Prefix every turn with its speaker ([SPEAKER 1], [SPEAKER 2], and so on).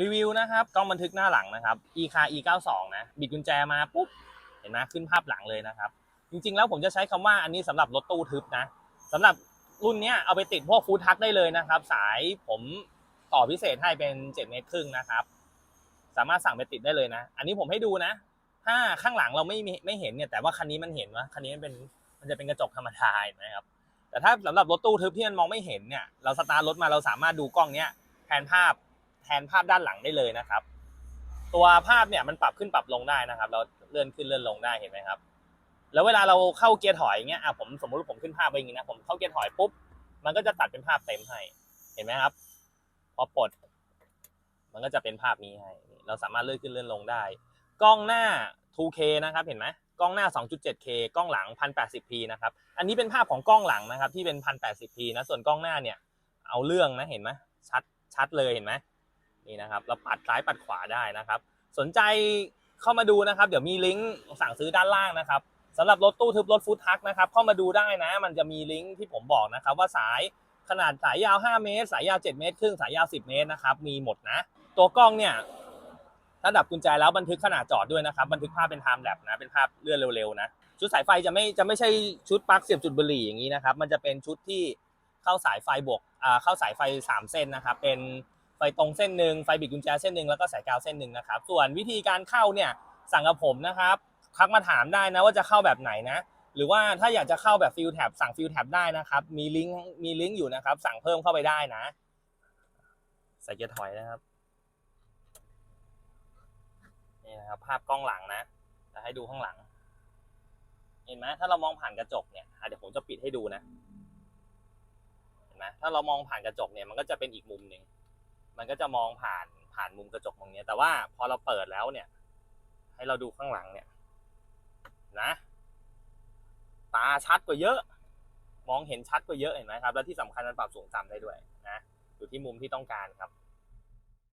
[SPEAKER 1] รีวิวนะครับกล้องบันทึกหน้าหลังนะครับ e car e 9 2นะบิดกุญแจมาปุ๊บเห็นไหมขึ้นภาพหลังเลยนะครับ จริงๆ แล้วผมจะใช้คำว่าอันนี้สำหรับรถตู้ทึบนะสำหรับรุ่นเนี้ยเอาไปติดพวกฟู้ดทักได้เลยนะครับ สายผมต่อพิเศษให้เป็น 7 เมตรครึ่งนะครับ สามารถสั่งไปติดได้เลยนะ อันนี้ผมให้ดูนะ ถ้าข้างหลังเราไม่มีไม่เห็นเนี่ยแต่ว่าคันนี้มันเห็นว่าคันนี้มันเป็นมันจะเป็นกระจกธรรมดาเห็นะครับแต่ถ้าสำหรับรถตู้ทึบที่มันมองไม่เห็นเนี่ยเราสตาร์ทรถมาเราสามารถดูกล้องเนี้ยแทนภาพ แทนภาพด้านหลังได้เลยนะครับ ตัวภาพเนี่ยมันปรับขึ้นปรับลงได้นะครับ เราเลื่อนขึ้นเลื่อนลงได้เห็นไหมครับ แล้วเวลาเราเข้าเกียร์ถอยอย่างเงี้ยอะผมสมมติผมขึ้นภาพไปอย่างงี้นะผมเข้าเกียร์ถอยปุ๊บมันก็จะตัดเป็นภาพเต็มให้ เห็นไหมครับ พอปลด มันก็จะเป็นภาพนี้ให้ เราสามารถเลื่อนขึ้นเลื่อนลงได้ กล้องหน้า 2K นะครับ เห็นไหมกล้องหน้า 2.7K กล้องหลัง 1080p นะครับ อันนี้เป็นภาพของกล้องหลังนะครับ ที่เป็น 1080p นะ ส่วนกล้องหน้าเนี่ย เอาเรื่องนะ เห็นไหมชัด ชัดเลย เห็นไหม นี่นะครับเราปัดซ้ายปัดขวาได้นะครับ สนใจเข้ามาดูนะครับ เดี๋ยวมีลิงก์สั่งซื้อด้านล่างนะครับสำหรับรถตู้ทึบรถฟู้ดทักนะครับเข้ามาดูได้นะ มันจะมีลิงก์ที่ผมบอกนะครับ ว่าสายขนาดสายยาว 5 เมตร สายยาว 7 เมตรครึ่งสายยาว 10 เมตรนะครับมีหมดนะ ตัวกล้องเนี่ยถ้าดับกุญแจแล้วบันทึกขนาดจอดด้วยนะครับ บันทึกภาพเป็นไทม์แลปนะเป็นภาพเลื่อนเร็วๆนะชุดสายไฟจะไม่จะไม่ใช่ชุดปลั๊กเสียบจุดบุหรี่อย่างนี้นะครับ มันจะเป็นชุดที่เข้าสายไฟบวกอ่าเข้าสายไฟ 3 เส้นนะครับเป็น ฟตรงเส้นหนึ่งไฟบิดกุญแจเส้นหนึ่งแล้วก็สายกาวเส้นหนึ่งนะครับ ส่วนวิธีการเข้าเนี่ยสั่งกับผมนะครับทักมาถามได้นะว่าจะเข้าแบบไหนนะ หรือว่าถ้าอยากจะเข้าแบบฟิลแท็บสั่งฟิลแท็บได้นะครับ มีลิงก์มีลิงก์อยู่นะครับ สั่งเพิ่มเข้าไปได้นะใส่เกียร์ถอยนะครับนี่นะครับภาพกล้องหลังนะจะให้ดูข้างหลัง เห็นไหมถ้าเรามองผ่านกระจกเนี่ยอะเดี๋ยวผมจะปิดให้ดูนะเห็นไหมถ้าเรามองผ่านกระจกเนี่ยมันก็จะเป็นอีกมุมหนึ่ง มันก็จะมองผ่านผ่านมุมกระจกตรงนี้ แต่ว่าพอเราเปิดแล้วเนี่ย ให้เราดูข้างหลังเนี่ย นะ ตาชัดกว่าเยอะ มองเห็นชัดกว่าเยอะเห็นไหมครับ และที่สำคัญมันปรับสูงต่ำได้ด้วยนะอยู่ที่มุมที่ต้องการครับ